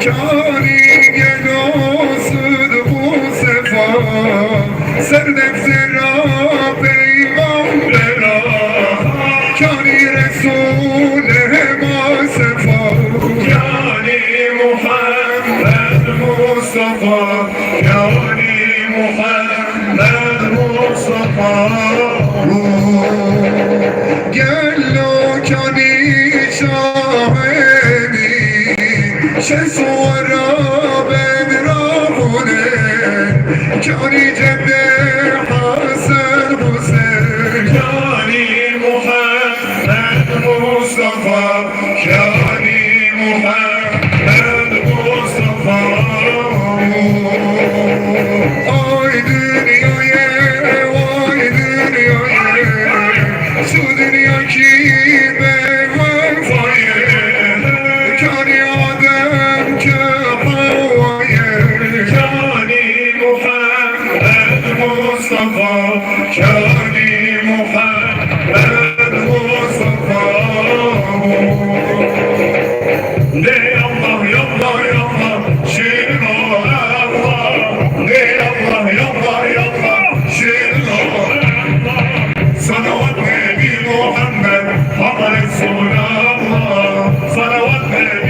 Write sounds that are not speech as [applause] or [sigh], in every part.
Come.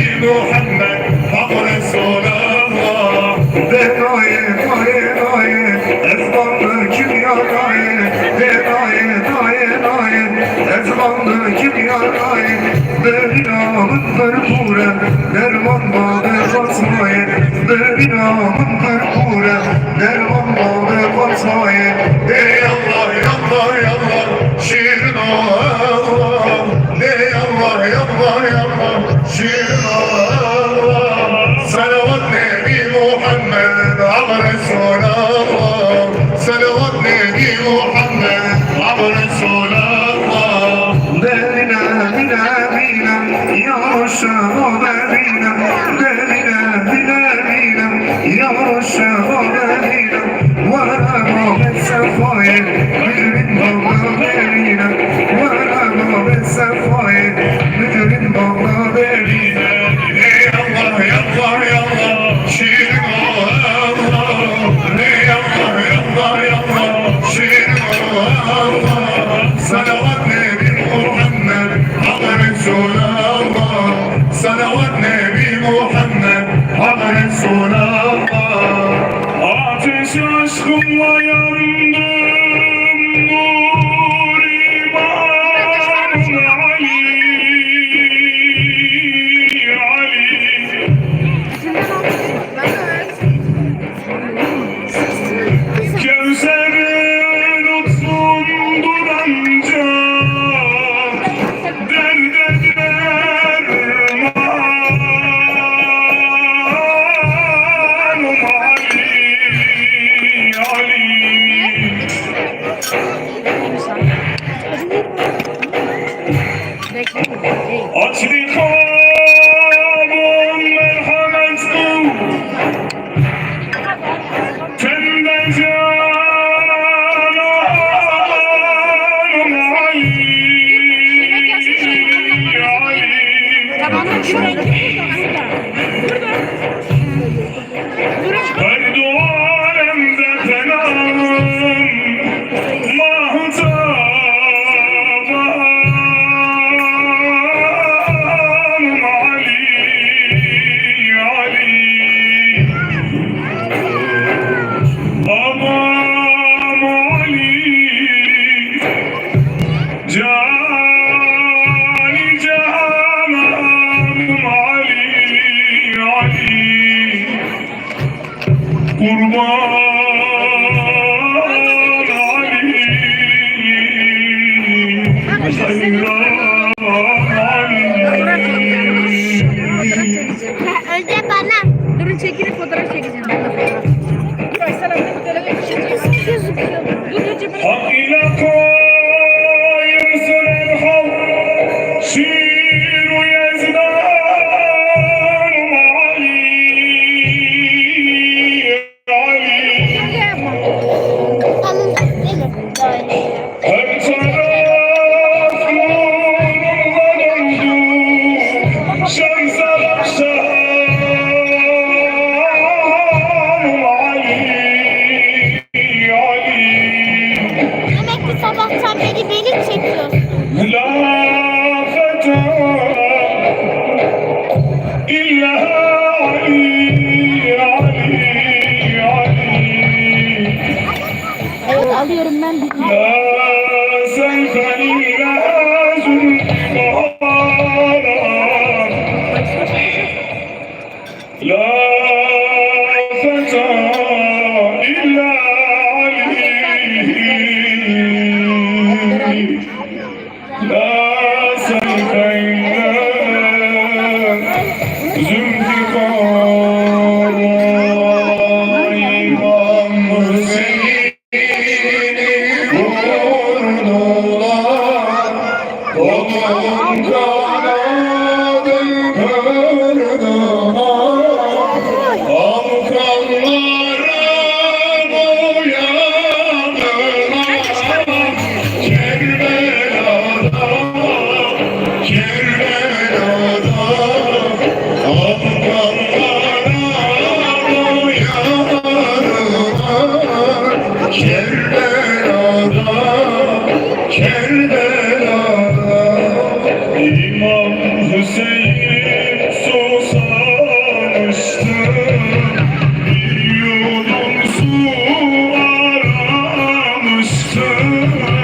Lord. Belamındır pure Derman bağda fatmaye Belamındır pure Derman bağda fatmaye Ey Allah, ey Allah, ey Allah Şirin o Allah Ey Allah, ey Allah, ey Allah Şirin o Allah Salavat Nebi Muhammed Al Resulallah Salavat Nebi Muhammed Al Resulallah يغشى مدينة مدينة مدينة يغشى مدينة Önce bana. Durun çekilip fotoğraf çekeceğim. Benim çekim. So.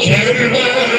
Kerber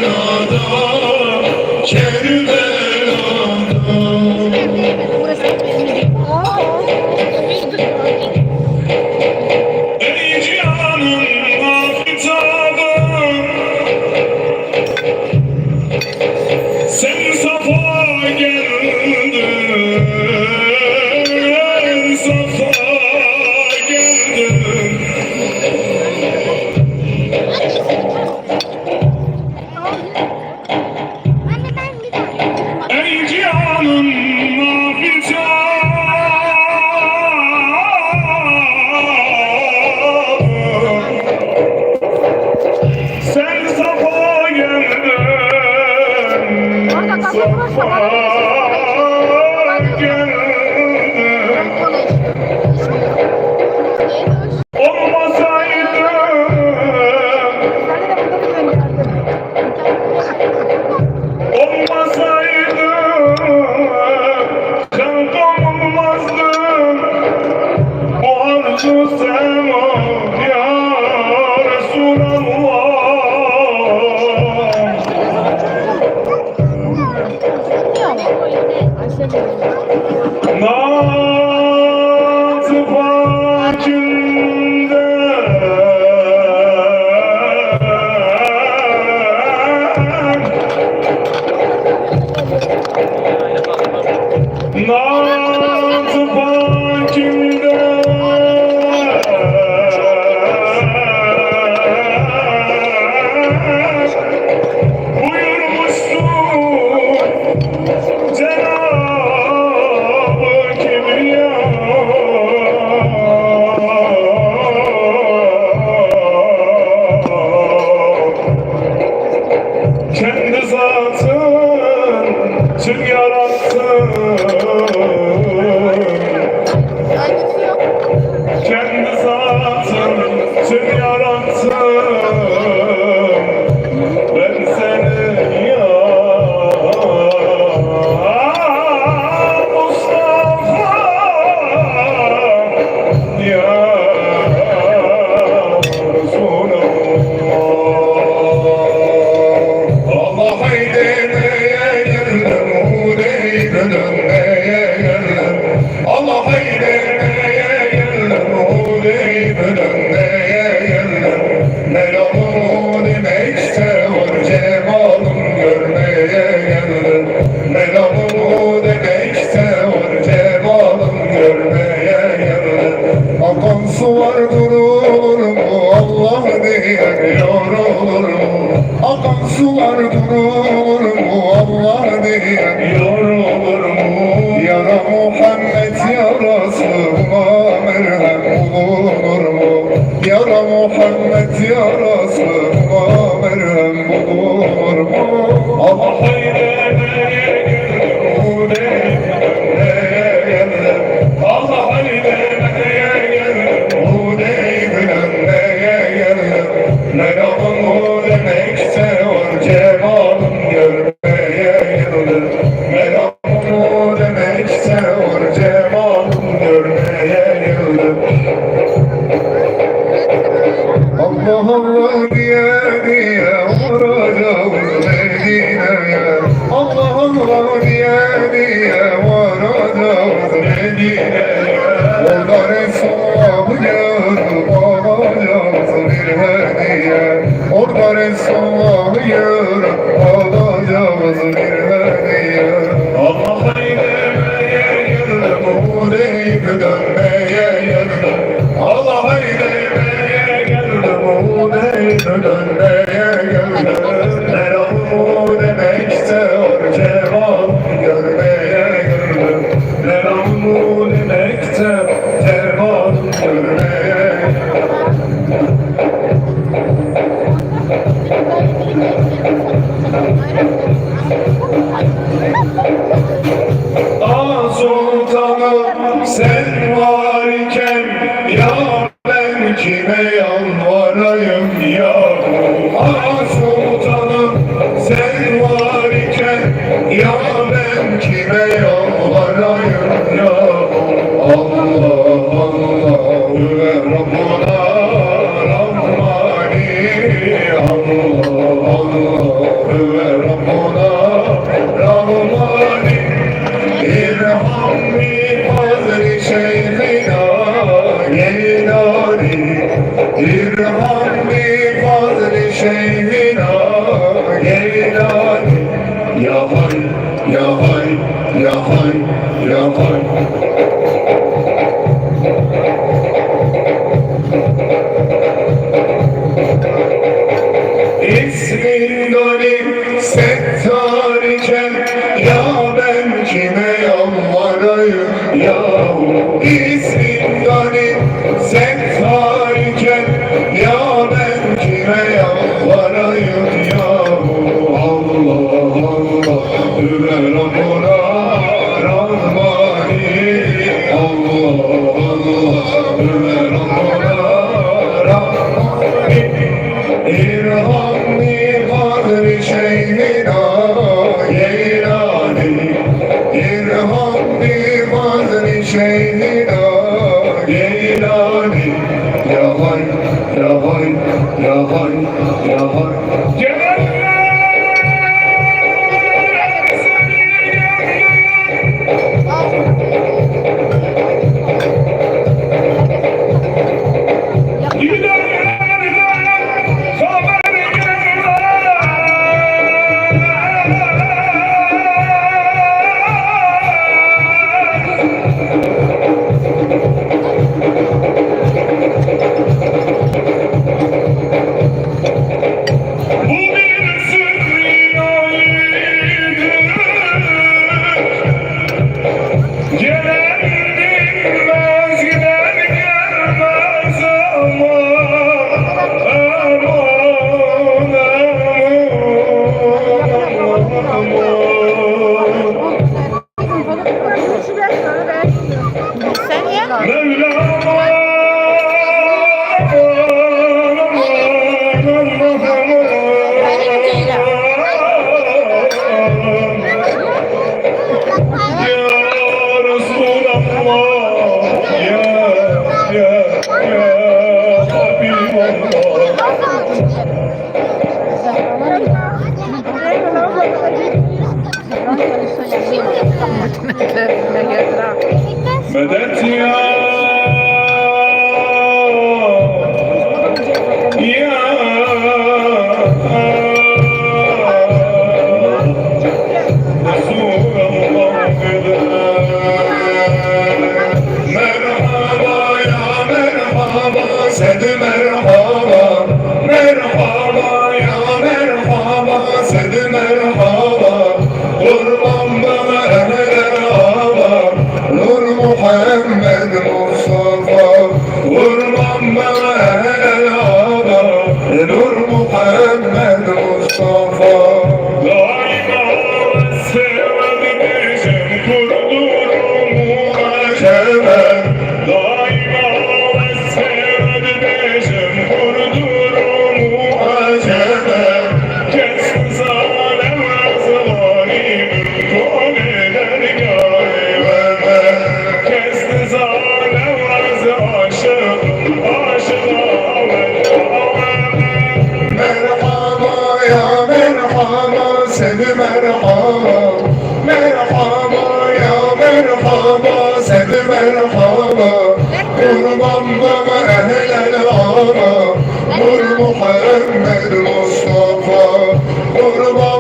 sular durulur mu? Allah diye yorulur mu? Akan sular durulur mu? Allah diye yorulur mu? Yara Muhammed yarası yarasına merhem bulunur mu? Yara Muhammed yarası yarasına merhem bulunur mu? Ne kapımı demekse var yıldır Ne kapımı demekse var yıldır Allah Allah. merhaba. Ya merhaba. Seni merhaba. Kurban bana ehlel ara Nur Muhammed Mustafa Kurban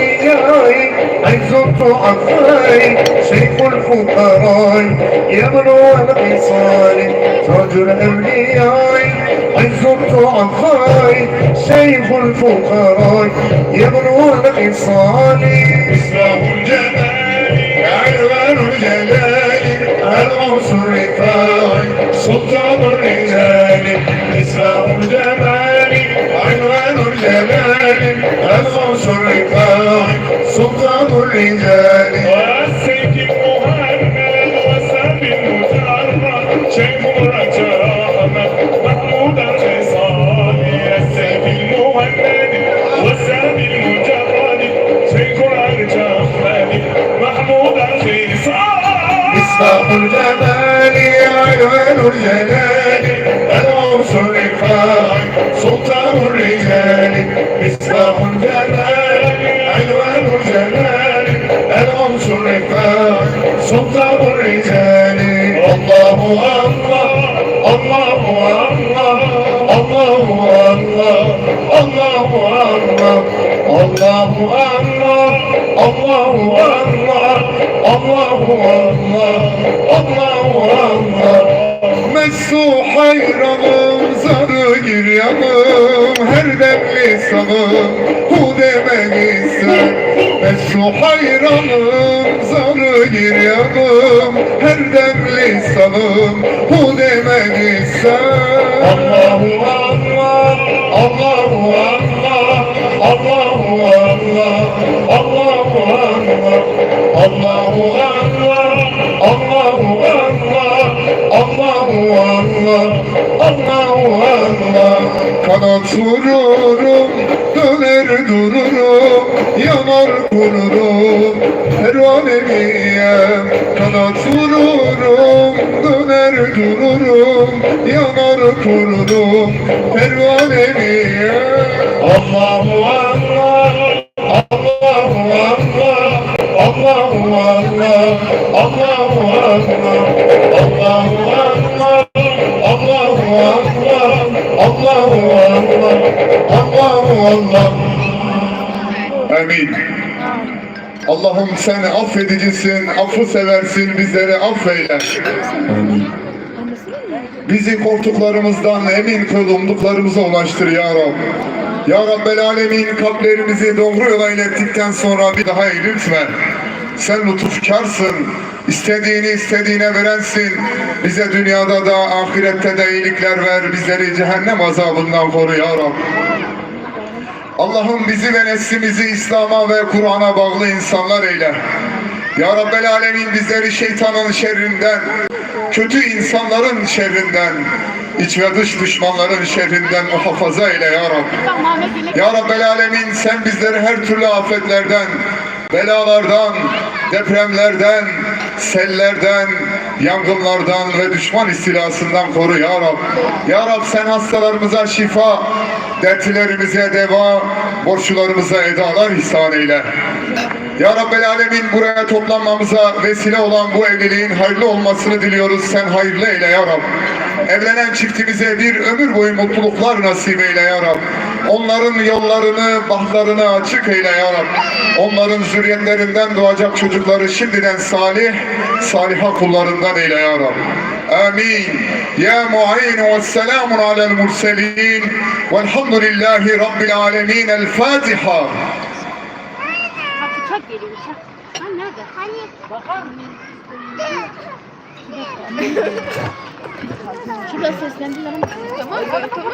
إياي عزت شيخ الفقراء يا منوع الخصال تاج الأولياء عزت شيخ الفقراء يا منوع الخصال إسلام الجمال عنوان الجلال العرس الرفاعي سلطان الرجال إسلام الجمال عنوان الجلال العنصر الرفاع سلطان الرجال والسيف محمد وسب المجرد شيخ رجاء محمود الخصالي السيف المهند وسب المجرد شيخ رجاء محمود الخصالي مصباح الجمال عنوان الجلال العنصر الرفاع سلطان الرجال مصباح الجمال عنوان الجلال العنصر الرفاع سلطان الرجال الله الله الله الله الله الله الله الله الله الله الله الله الله الله الله Mesut hayranım, zarı giryanım, her demli sanım, hu demek ister. Mesut hayranım, zarı giryanım, her demli sanım, hu demek ister. Allahu Allah, Allahu Allah, Allahu Allah, Allahu Allah, Allahu Allah, Allahu Allah, Allahu Allah, Allah. Kanat vururum, döner dururum, yanar kururum, pervanemiyem. Kanat vururum, döner dururum, yanar kururum, pervanemiyem. Allahu Allah'ım sen affedicisin, affı seversin, bizleri affeyle. Bizi korktuklarımızdan emin kıl, umduklarımıza ulaştır ya Rab. Ya Rabbel Alemin kalplerimizi doğru yola ilettikten sonra bir daha eğriltme. Sen lütufkarsın. İstediğini istediğine verensin. Bize dünyada da ahirette de iyilikler ver. Bizleri cehennem azabından koru ya Rab. Allah'ım bizi ve neslimizi İslam'a ve Kur'an'a bağlı insanlar eyle. Ya Rabbel Alemin bizleri şeytanın şerrinden, kötü insanların şerrinden, iç ve dış düşmanların şerrinden muhafaza eyle ya Rab. Ya Rabbel Alemin sen bizleri her türlü afetlerden, belalardan, depremlerden, sellerden, yangınlardan ve düşman istilasından koru ya Rab. Ya Rab sen hastalarımıza şifa, dertlerimize deva, borçlularımıza edalar ihsan eyle. Ya Rabbel Alemin buraya toplanmamıza vesile olan bu evliliğin hayırlı olmasını diliyoruz. Sen hayırlı eyle ya Rab. Evlenen çiftimize bir ömür boyu mutluluklar nasip eyle ya Rab. Onların yollarını, bahtlarını açık eyle ya Rab. Onların zürriyetlerinden doğacak çocukları şimdiden salih, saliha kullarından eyle ya Rab. Amin. Ya mu'in ve selamun alel murselin. Velhamdülillahi Rabbil alemin. El Hani? Bakar [laughs] Şurada seslendiler ama. Tamam. Tamam.